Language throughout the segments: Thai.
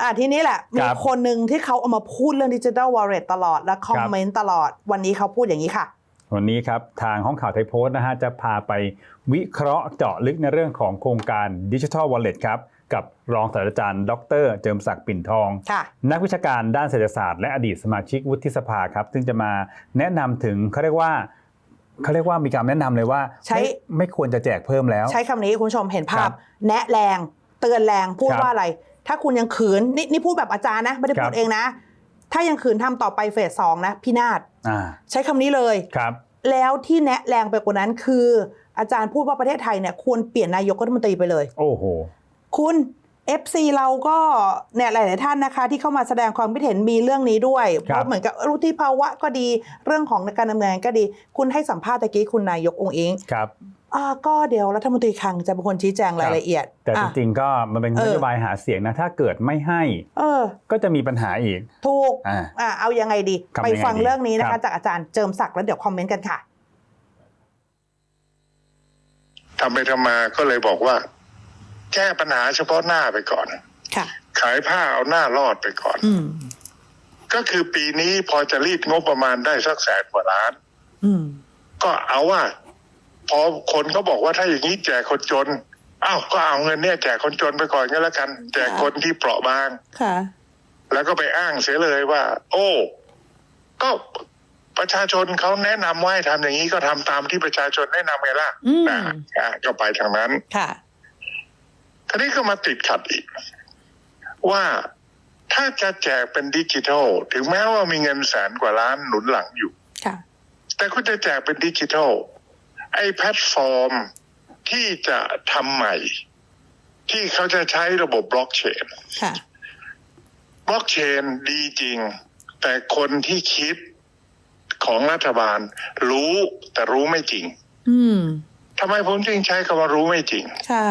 อะทีนี้แหละ มีครับคนหนึ่งที่เขาเอามาพูดเรื่องดิจิ t a ลวอลเล็ตตลอดและคอมเมนต์ตลอด วันนี้เขาพูดอย่างนี้ค่ะ วันนี้ครับ ทางห้องข่าวไทยโพสต์นะฮะจะพาไปวิเคราะห์เจาะลึกในเรื่องของโครงการดิจิทัลวอลเล็ตครับ กับรองศาสตราจารย์ดร เจิมศักดิ์ปิ่นทอง ค่ะ นักวิชาการด้านเศรษฐศาสตร์และอดีตสมาชิกวุฒิสภาครับ ซึ่งจะมาแนะนำถึงเขาเรียกว่าเขาเรียกว่ามีการแนะนำเลยว่าใช้ ไม่ไม่ควรจะแจกเพิ่มแล้ว ใช้คำนี้คุณผู้ชมเห็นภาครัพ บแนะแรง เตือนแรงพูดครับ ว่าอะไร ถ้าคุณยังขืนนี่นี่พูดแบบอาจารย์นะไม่ได้ครัพูบดเองนะ ถ้ายังขืนทำต่อไปเฟสสองนะพินาศอ่าใช้คำนี้เลยครับ แล้วที่แนะแรงไปกว่านั้นคือ อาจารย์พูดว่าประเทศไทยเนี่ยควรเปลี่ยนนายกรัฐมนตรีไปเลย โอ้โหคุณ FC เราก็เนี่ยหลาย ๆ ท่านนะคะ ที่เข้ามาแสดงความคิดเห็นมีเรื่องนี้ด้วยครับเพราะเหมือนกับรุที่ภาวะก็ดีเรื่องของการดำเนินงานก็ดี คุณให้สัมภาษณ์ตะกี้คุณนายกองค์เองครับอ่า ก็เดี๋ยวรัฐมนตรีคลังจะเป็นคนชี้แจงรายละเอียด แต่จอะริงๆก็มันเป็นเออนโยบายหาเสียงนะ ถ้าเกิดไม่ให้ เออ ก็จะมีปัญหาอีก ถูกอ่าอ่าเอายังไงดีทำยังไปไงฟังดีเรื่องนี้นะครัคะบจากอาจารย์เจิมศักดิ์แล้วเดี๋ยวคอมเมนต์กันค่ะทำไปทำมาก็เลยบอกว่า แก้ปัญหาเฉพาะหน้าไปก่อนค่ะขายผ้าเอาหน้ารอดไปก่อนอืมก็คือปีนี้พอจะรีดงบประมาณได้สักแสนกว่าล้านอืมก็เอาว่า พอคนเขาบอกว่าถ้าอย่างนี้แจกคนจนอ้าวก็เอาเงินเนี่ยแจกคนจนไปก่อนก็แล้วกัน แจกคนที่เปราะบางค่ะ แล้วก็ไปอ้างเสียเลยว่า โอ้ ก็ประชาชนเขาแนะนำว่าให้ทำอย่างนี้ก็ทำตามที่ประชาชนแนะนำไงล่ะอืมนะอะก็ไปทางนั้นค่ะทีนี้ก็มาติดขัดอีก ว่าถ้าจะแจกเป็นดิจิทัล ถึงแม้ว่ามีเงินแสนกว่าล้านหนุนหลังอยู่ค่ะแต่คุณจะแจกเป็นดิจิทัล ไอ้แพลตฟอร์มที่จะทำใหม่ ที่เขาจะใช้ระบบบล็อกเชนค่ะบล็อกเชนดีจริง แต่คนที่คิดของรัฐบาล รู้แต่รู้ไม่จริงอืมทำไมผมจึงใช้คำว่ารู้ไม่จริงค่ะ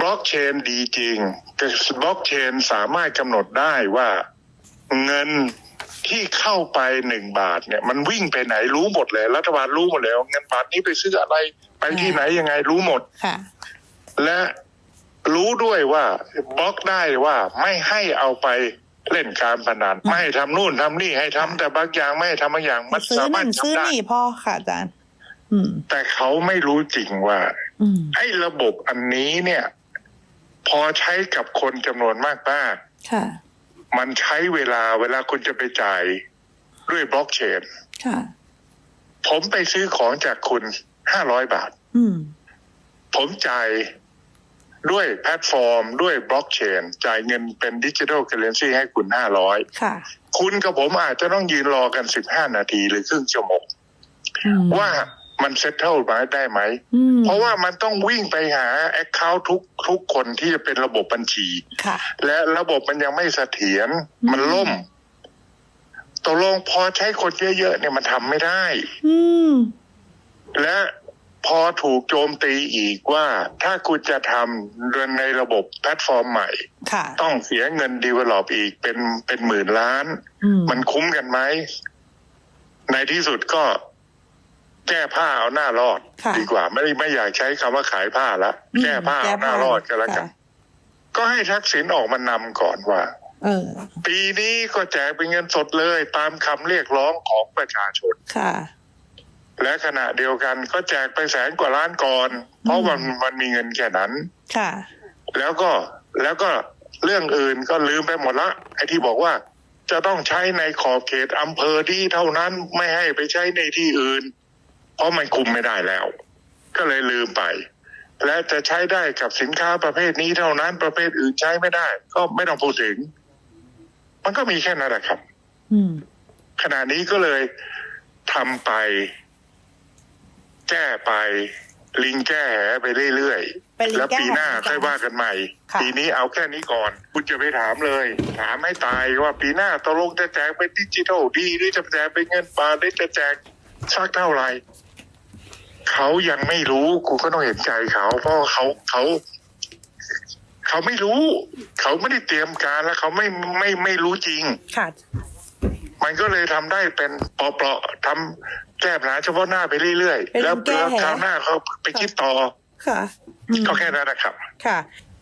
บล็อกเชนดีจริงแต่บล็อกเชนสามารถกำหนดได้ว่าเงิน ที่เข้าไปหนึ่งบาทเนี่ย มันวิ่งไปไหนรู้หมดเลยรัฐบาลรู้หมดแล้วเงินบาทนี้ไปซื้ออะไรไปที่ไหนยังไงรู้หมดค่ะและรู้ด้วยว่าบล็อกได้ว่าไม่ให้เอาไปเล่นการพนันไม่ให้ทำนู่นทำนี่ให้ทำแต่บางอย่างไม่ให้ทำบางอย่างมันซื้อสามารนั่ถนซื้อทำได้นี่พ่อค่ะอาจารย์อืมแต่เขาไม่รู้จริงว่าอืมไอ้ระบบอันนี้เนี่ย พอใช้กับคนจำนวนมากมากค่ะๆ มันใช้เวลาเวลาคุณจะไปจ่ายด้วยบล็อกเชนค่ะผมไปซื้อของจากคุณห้าร้อยบาทอืมผมจ่ายด้วยแพลตฟอร์ม ด้วยบล็อกเชนจ่ายเงินเป็นดิจิทัลเคอเรนซีให้คุณห้าร้อยค่ะคุณกับผมอาจจะต้องยืนรอกันสิบห้านาทีหรือครึ่งชั่วโมงอืมว่า มันเซ็ตเทิลมาได้ไหมอืมเพราะว่ามันต้องวิ่งไปหาแอคเคาท์ทุกทุกคนที่จะเป็นระบบบัญชีค่ะและระบบมันยังไม่เสถียรมันล่มตกลงพอใช้คนเยอะๆเนี่ยมันทำไม่ได้อืมและพอถูกโจมตีอีกว่าถ้าคุณจะทำในระบบแพลตฟอร์มใหม่ค่ะต้องเสียเงินดีเวลลอปอีกเป็นเป็นหมื่นล้านอืมมันคุ้มกันไหม ในที่สุดก็ แก้ผ้าเอาหน้ารอด ค่ะดีกว่าไม่ไม่อยากใช้คำว่าขายผ้าละอืมแก้ผ้าเอาหน้ารอดก็แล้วกัน ค่ะก็ให้ทักษิณออกมานำก่อนว่า เออปีนี้ก็แจกเป็นเงินสดเลยตามคำเรียกร้องของประชาชน ค่ะ และขณะเดียวกันก็แจกไปแสนกว่าล้านก่อน เพราะมันมันมีเงินแค่นั้น ค่ะ แล้วก็แล้วก็เรื่องอื่นก็ลืมไปหมดละไอ้ที่บอกว่าจะต้องใช้ในขอบเขตอำเภอที่เท่านั้นไม่ให้ไปใช้ในที่อื่น เพราะมันคุมไม่ได้แล้ว ก็เลยลืมไป และจะใช้ได้กับสินค้าประเภทนี้เท่านั้นประเภทอื่นใช้ไม่ได้ ก็ไม่ต้องพูดถึง มันก็มีแค่นั้นแหละครับอืมขณะนี้ก็เลยทำไป แก้ไป ลิงแก้แหไปเรื่อยไปลิงๆแล้วแก้ปีหน้าแหค่อยว่ากันใหม่ค่ะปีนี้เอาแค่นี้ก่อน คุณจะไปถามเลย ถามให้ตายว่าปีหน้าตกลงจะแจกเป็นดิจิทัลดีหรือจะแจกเป็นเงินบาทหรือจะแจกสักเท่าไหร่ เขายังไม่รู้คุณก็ต้องเห็นใจเขาเพราะเขาเขาเขาไม่รู้ เขาไม่ได้เตรียมการแล้วเขาไม่ไม่ไม่รู้จริงค่ะมันก็เลยทำได้เป็นเปราะๆทำแก้ปัญหาเฉพาะหน้าไปเรื่อยเป็นๆแล้วแก้แล้วแหคราวหน้าเขาไปคิดต่อค่ะอืมก็แค่นั้นนะครับ ค่ะ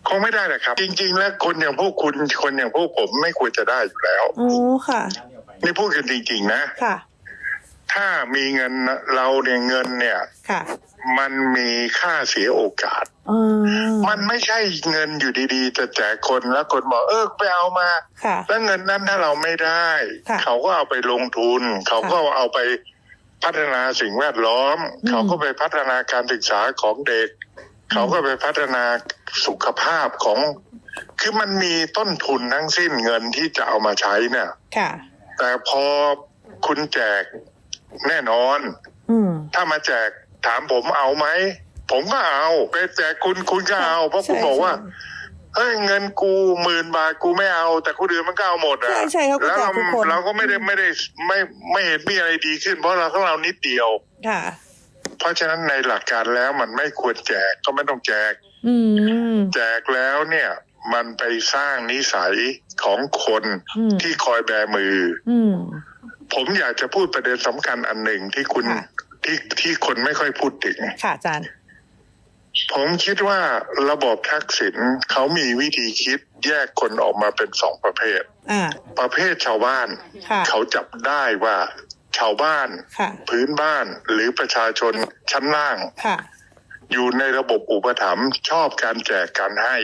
คงไม่ได้หรอกครับ จริง ๆ แล้วคนอย่างพวกคุณคนอย่างพวกผมไม่ควรจะได้อยู่แล้วโอ้ค่ะนี่พูดกันจริง ๆ นะค่ะ ถ้ามีเงินเราเนี่ยเงินเนี่ย ค่ะ มันมีค่าเสียโอกาส เออ มันไม่ใช่เงินอยู่ดีๆจะแจกคนแล้วคนบอกเออไปเอามา ค่ะ แล้วเงินนั้นถ้าเราไม่ได้ ค่ะเขาก็เอาไปลงทุน เขาก็เอาไปพัฒนาสิ่งแวดล้อม อืม เขาก็ไปพัฒนาการศึกษาของเด็ก เขาก็ไปพัฒนาสุขภาพของ คือมันมีต้นทุนทั้งสิ้นเงินที่จะเอามาใช้เนี่ย ค่ะ แต่พอคุณแจก แน่นอน อืม ถ้ามาแจกถามผมเอาไหม ผมก็เอาไปแจกคุณคุณก็เอา เพราะคุณใช่บอกว่าใช่เฮ้ยเงินกูหมื่นบาทกูไม่เอา แต่คนอื่นมันก็เอาหมดอะใช่ใช่เขาก็แล้วเราแจกทุกคนเราก็ไม่ได้ไม่ได้ไม่ไม่เห็นมีอะไรดีขึ้น เพราะเราของเรานิดเดียวค่ะ เพราะฉะนั้นในหลักการแล้วมันไม่ควรแจกก็ไม่ต้องแจก อืมแจกแล้วเนี่ย มันไปสร้างนิสัยของคนอืมที่คอยแบมือ อืม ผมอยากจะพูดประเด็นสำคัญอันหนึ่งที่คุณค่ะ ที่ที่คนไม่ค่อยพูดถึง ค่ะอาจารย์ ผมคิดว่าระบบทักษิณเขามีวิธีคิดแยกคนออกมาเป็นสองประเภท อ่า ประเภทชาวบ้าน ค่ะ เขาจับได้ว่าชาวบ้าน ค่ะ พื้นบ้านหรือประชาชนชั้นล่าง ค่ะ อยู่ในระบบอุปถัมภ์ชอบการแจกการให้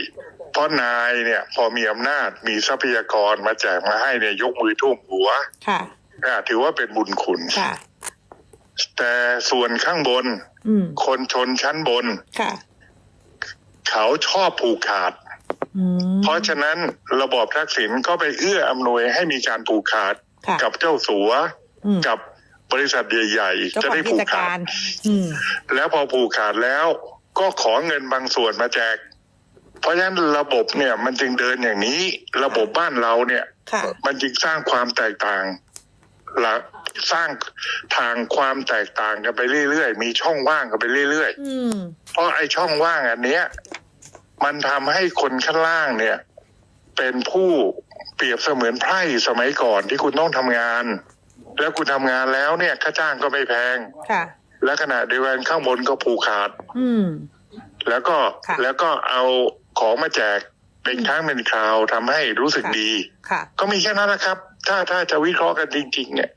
เพราะนายเนี่ยพอมีอำนาจมีทรัพยากรมาแจกมาให้เนี่ยยกมือท่วมหัว ค่ะอ่า ถือว่าเป็นบุญคุณค่ะแต่ส่วนข้างบนอืมคนชนชั้นบนค่ะเขาชอบผูกขาดอืมเพราะฉะนั้นระบอบทักษิณก็ไปเอื้ออำนวยให้มีการผูกขาดค่ะกับเจ้าสัวอืมกับบริษัทใหญ่เจ้าๆจะของได้กิผูจกขาการดอืมแล้วพอผูกขาดแล้ว ก็ขอเงินบางส่วนมาแจก เพราะฉะนั้นระบบเนี่ย มันจึงเดินอย่างนี้ ระบบบ้านเราเนี่ยค่ะมันจึงสร้างความแตกต่าง ละสร้างทางความแตกต่างกันไปเรื่อยๆ มีช่องว่างกันไปเรื่อยๆอืมเพราะไอ้ช่องว่างอันเนี้ย มันทำให้คนข้างล่างเนี่ย เป็นผู้เปรียบเสมือนไพร่สมัยก่อนที่คุณต้องทำงาน แล้วคุณทำงานแล้วเนี่ยค่าจ้างก็ไม่แพงค่ะ และขณะเดียวกันข้างบนก็ผูกขาดอืมแล้วก็ค่ะแล้วก็เอาของมาแจก เป็นครั้งเป็นคราวทำให้รู้สึกค่ะดีค่ะก็มีแค่นั้นนะครับ ถ้าถ้าจะวิเคราะห์กันจริง ๆ เนี่ย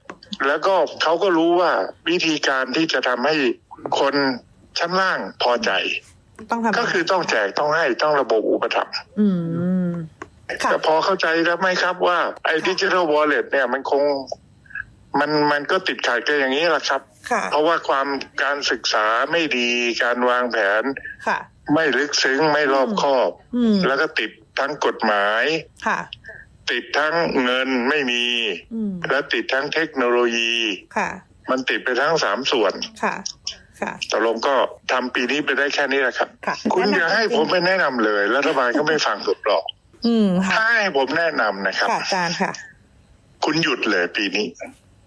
แล้วก็เขาก็รู้ว่าวิธีการที่จะทำให้คนชั้นล่างพอใจ ต้องทำก็คือต้องแจกต้องให้ต้องระบบอุปถัมภ์อืมค่ะแต่พอเข้าใจแล้วไหมครับว่าไอ้ดิจิทัลวอลเล็ตเนี่ยมันคงมันมันก็ติดขัดกันอย่างนี้แหละครับค่ะเพราะว่าความการศึกษาไม่ดีการวางแผนค่ะ ไม่ลึกซึ้งไม่รอบคอบ อืมแล้วก็ติดทั้งกฎหมาย ค่ะ ติดทั้งเงินไม่มี อืมและติดทั้งเทคโนโลยี ค่ะ มันติดไปทั้งสามส่วนค่ะ ค่ะ ตกลงก็ทำปีนี้ไปได้แค่นี้แหละครับ ค่ะคุณอย่าให้ผมไปแนะนำเลยรัฐบาลก็ไม่ฟังผมหรอกอืมค่ะ ถ้าให้ผมแนะนำนะครับ ค่ะอาจารย์ค่ะ คุณหยุดเลยปีนี้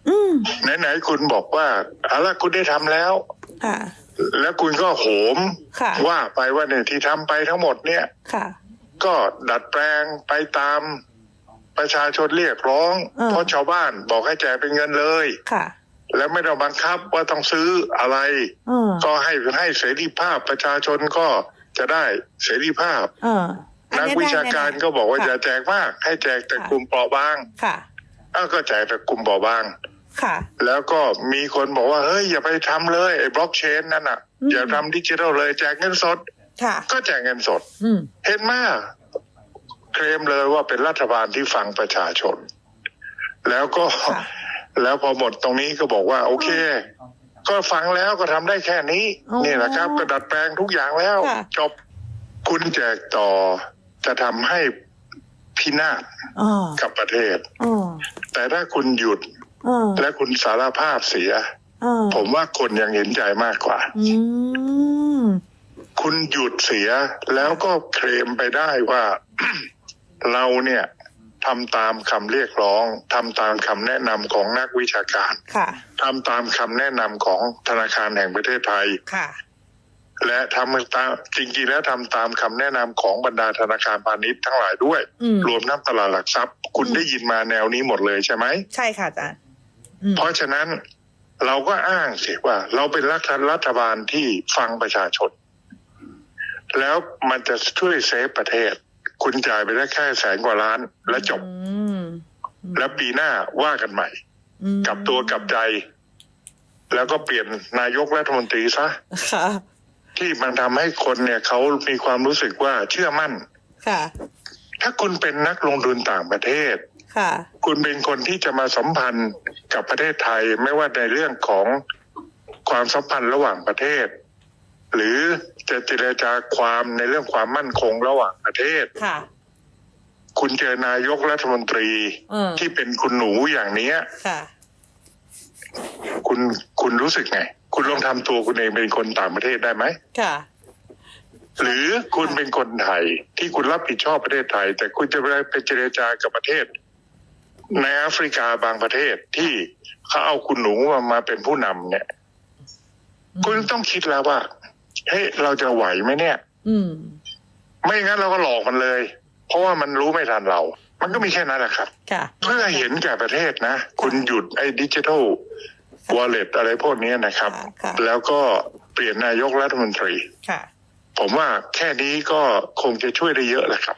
อืมไหนๆคุณบอกว่าเอาละคุณได้ทำแล้ว ค่ะ แล้วคุณก็โหมค่ะ ว่าไปว่าเนี่ยที่ทำไปทั้งหมดเนี่ย ค่ะ ก็ดัดแปลงไปตามประชาชนเรียกร้องอ่าเพราะชาวบ้านบอกให้แจกเป็นเงินเลย ค่ะ แล้วไม่ต้องบังคับว่าต้องซื้ออะไร เออ ก็ให้ให้เสรีภาพประชาชนก็จะได้เสรีภาพ เอออันักเยวิชาการก็บอกว่าค่ะ อย่าแจกมาก ให้แจกแต่ค่ะ กลุ่มเปราะบางค่ะ อ้าวก็แจกแต่กลุ่มเปราะบาง ค่ะ แล้วก็มีคนบอกว่าเฮ้ยอย่าไปทำเลยไอ้บล็อกเชนนั่นอะอืมอย่าทำดิจิทัลเลยแจกเงินสดค่ะก็แจกเงินสดอืมเห็นไหมเคลมเลยว่าเป็นรัฐบาลที่ฟังประชาชน แล้วก็ค่ะแล้วพอหมดตรงนี้ก็บอกว่า โอเค ก็ฟังแล้วก็ทำได้แค่นี้อ๋อนี่แหละครับ ก็ดัดแปลงทุกอย่างแล้วค่ะจบคุณแจกต่อจะทำให้พินาศอ๋อกับประเทศอ๋อแต่ถ้าคุณหยุดอ๋อ และคุณสารภาพเสียอ๋อผมว่าคนยังเห็นใจมากกว่าอืมคุณหยุดเสียแล้วก็เคลมไปได้ว่า เราเนี่ยทำตามคำเรียกร้องทำตามคำแนะนำของนักวิชาการค่ะทำตามคำแนะนำของธนาคารแห่งประเทศไทยค่ะและทำตามจริงๆแล้วทำตามคำแนะนำของบรรดาธนาคารพาณิชย์ทั้งหลายด้วยอืมรวมทั้งตลาดหลักทรัพย์ คุณอืมได้ยินมาแนวนี้หมดเลยใช่ไหมใช่ค่ะอาจารย์อืม เพราะฉะนั้นเราก็อ้างสิว่า เราเป็นรัฐรัฐบาลที่ฟังประชาชน แล้วมันจะช่วยเซฟประเทศ คุณจ่ายไปได้แค่แสนกว่าล้านแล้วจบอืมแล้วปีหน้าว่ากันใหม่อืมกลับตัวกลับใจ แล้วก็เปลี่ยนนายกรัฐมนตรีซะค่ะที่มันทำให้คนเนี่ยเขามีความรู้สึกว่าเชื่อมั่นค่ะถ้าคุณเป็นนักลงทุนต่างประเทศ ค่ะ คุณเป็นคนที่จะมาสัมพันธ์กับประเทศไทยไม่ว่าในเรื่องของความสัมพันธ์ระหว่างประเทศ หรือจะเจรจาความในเรื่องความมั่นคงระหว่างประเทศค่ะ คุณเจอนายกรัฐมนตรีเออที่เป็นคุณหนูอย่างเนี้ยค่ะคุณคุณรู้สึกไง คุณลองทำตัวคุณเองเป็นคนต่างประเทศได้ไหมค่ะ หรือคุณเป็นคนไทยที่คุณรับผิดชอบประเทศไทย แต่คุณจะไปไปเจรจากับประเทศ ในแอฟริกาบางประเทศที่เขาเอาคุณหนูมามาเป็นผู้นำเนี่ยคุณต้องคิดแล้วว่าเฮ้ยเราจะไหวไหมเนี่ย อืม ไม่งั้นเราก็หลอกมันเลย เพราะว่ามันรู้ไม่ทันเรา มันก็มีแค่นั้นแหละครับค่ะเพื่อเห็นแก่ประเทศนะ คุณหยุดไอ้ดิจิทัลวอลเล็ตอะไรพวกนี้นะครับค่ะค่ะแล้วก็เปลี่ยนนายกรัฐมนตรีค่ะผมว่าแค่นี้ก็คงจะช่วยได้เยอะแหละครับ